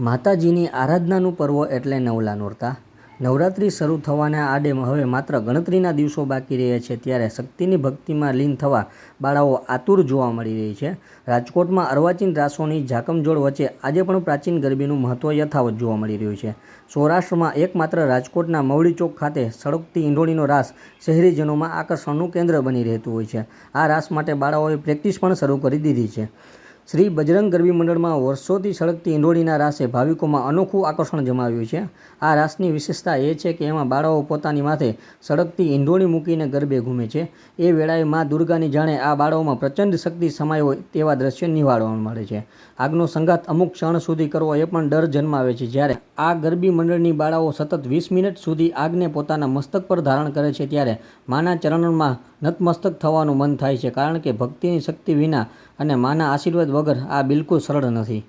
માતાજીની આરાધનાનું પર્વ એટલે નવલા નોરતા. નવરાત્રિ શરૂ થવાના આડે હવે માત્ર ગણતરીના દિવસો બાકી રહ્યા છે ત્યારે શક્તિની ભક્તિમાં લીન થવા બાળાઓ આતુર જોવા મળી રહી છે. રાજકોટમાં અર્વાચીન રાસોની ઝાકમજોડ વચ્ચે આજે પણ પ્રાચીન ગરબીનું મહત્ત્વ યથાવત જોવા મળી રહ્યું છે. સૌરાષ્ટ્રમાં એકમાત્ર રાજકોટના મવડી ચોક ખાતે સળગતી ઈંડોળીનો રાસ શહેરીજનોમાં આકર્ષણનું કેન્દ્ર બની રહેતું હોય છે. આ રાસ માટે બાળાઓએ પ્રેક્ટિસ પણ શરૂ કરી દીધી છે. શ્રી બજરંગ ગરબી મંડળમાં વર્ષોથી સળગતી ઇંડોળીના રાસે ભાવિકોમાં અનોખું આકર્ષણ જમાવ્યું છે. આ રાસની વિશેષતા એ છે કે એમાં બાળાઓ પોતાની માથે સળગતી ઇંડોળી મૂકીને ગરબે ઘૂમે છે. એ વેળાએ મા દુર્ગાની જાણે આ બાળાઓમાં પ્રચંડ શક્તિ સમાય હોય તેવા દ્રશ્ય નિહાળવા મળે છે. આગનો સંઘાત અમુક ક્ષણ સુધી કરવો એ પણ ડર જન્માવે છે. જ્યારે આ ગરબી મંડળની બાળાઓ સતત વીસ મિનિટ સુધી આગને પોતાના મસ્તક પર ધારણ કરે છે ત્યારે માના ચરણોમાં નતમસ્તક થવાનું મન થાય છે. કારણ કે ભક્તિની શક્તિ વિના અને માના આશીર્વાદ વગર આ બિલકુલ સરળ નથી.